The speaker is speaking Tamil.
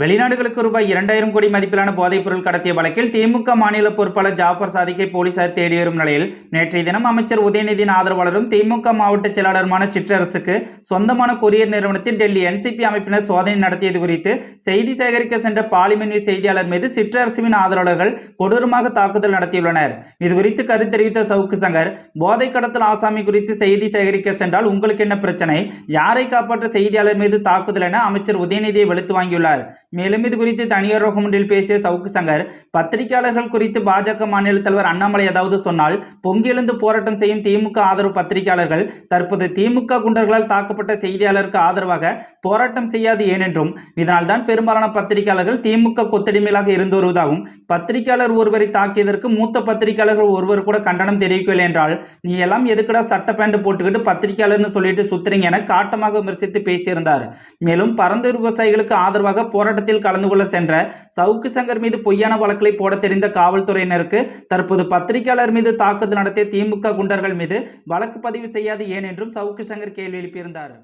வெளிநாடுகளுக்கு ரூபாய் இரண்டாயிரம் கோடி மதிப்பிலான போதைப் பொருள் கடத்திய வழக்கில் திமுக மாநில பொறுப்பாளர் ஜாஃபர் சாதிக்கை போலீசார் தேடி வரும் நிலையில் நேற்றைய தினம் அமைச்சர் உதயநிதியின் ஆதரவாளரும் திமுக மாவட்ட செயலாளருமான சிற்றரசுக்கு சொந்தமான கொரியர் நிறுவனத்தில் டெல்லி என்சிபி அமைப்பினர் சோதனை நடத்தியது குறித்து செய்தி சேகரிக்க சென்ற பாலிமன் செய்தியாளர் மீது சிற்றரசுவின் ஆதரவாளர்கள் கொடூரமாக தாக்குதல் நடத்தியுள்ளனர். இது குறித்து கருத்து தெரிவித்த சவுக்கு சங்கர் போதை கடத்தல் ஆசாமி குறித்து செய்தி சேகரிக்க சென்றால் உங்களுக்கு என்ன பிரச்சனை? யாரை காப்பாற்ற செய்தியாளர் மீது தாக்குதல் என அமைச்சர் உதயநிதியை வெளுத்து வாங்கியுள்ளார். மேலும் இது குறித்து தனியார் ஒன்றில் பேசிய சவுக்கு சங்கர் பத்திரிகையாளர்கள் குறித்து பாஜக மாநில தலைவர் அண்ணாமலை ஏதாவது சொன்னால் பொங்கெழுந்து போராட்டம் செய்யும் திமுக ஆதரவு பத்திரிகையாளர்கள் தற்போது திமுக குண்டர்களால் தாக்கப்பட்ட செய்தியாளருக்கு ஆதரவாக போராட்டம் செய்யாது ஏனென்றும் இதனால்தான் பெரும்பாலான பத்திரிகையாளர்கள் திமுக கொத்தடிமையிலாக இருந்து வருவதாகவும் பத்திரிகையாளர் ஒருவரை தாக்கியதற்கு மூத்த பத்திரிகையாளர்கள் ஒருவர் கூட கண்டனம் தெரிவிக்கவில்லை என்றால் நீ எல்லாம் எதுக்குடா சட்ட பேண்ட் போட்டுக்கிட்டு பத்திரிகையாளர்னு சொல்லிட்டு சுத்துறீங்க என காட்டமாக விமர்சித்து பேசியிருந்தார். மேலும் பரந்த விவசாயிகளுக்கு ஆதரவாக போராட்டம் போராட்டத்தில் கலந்து கொள்ள சென்ற சவுக்கு சங்கர் மீது பொய்யான வழக்குகளை போட தெரிந்த காவல்துறையினருக்கு தற்போது பத்திரிகையாளர் மீது தாக்குதல் நடத்திய திமுக குண்டர்கள் மீது வழக்கு பதிவு செய்யாது ஏன் என்றும் சவுக்கு சங்கர் கேள்வி எழுப்பியிருந்தார்.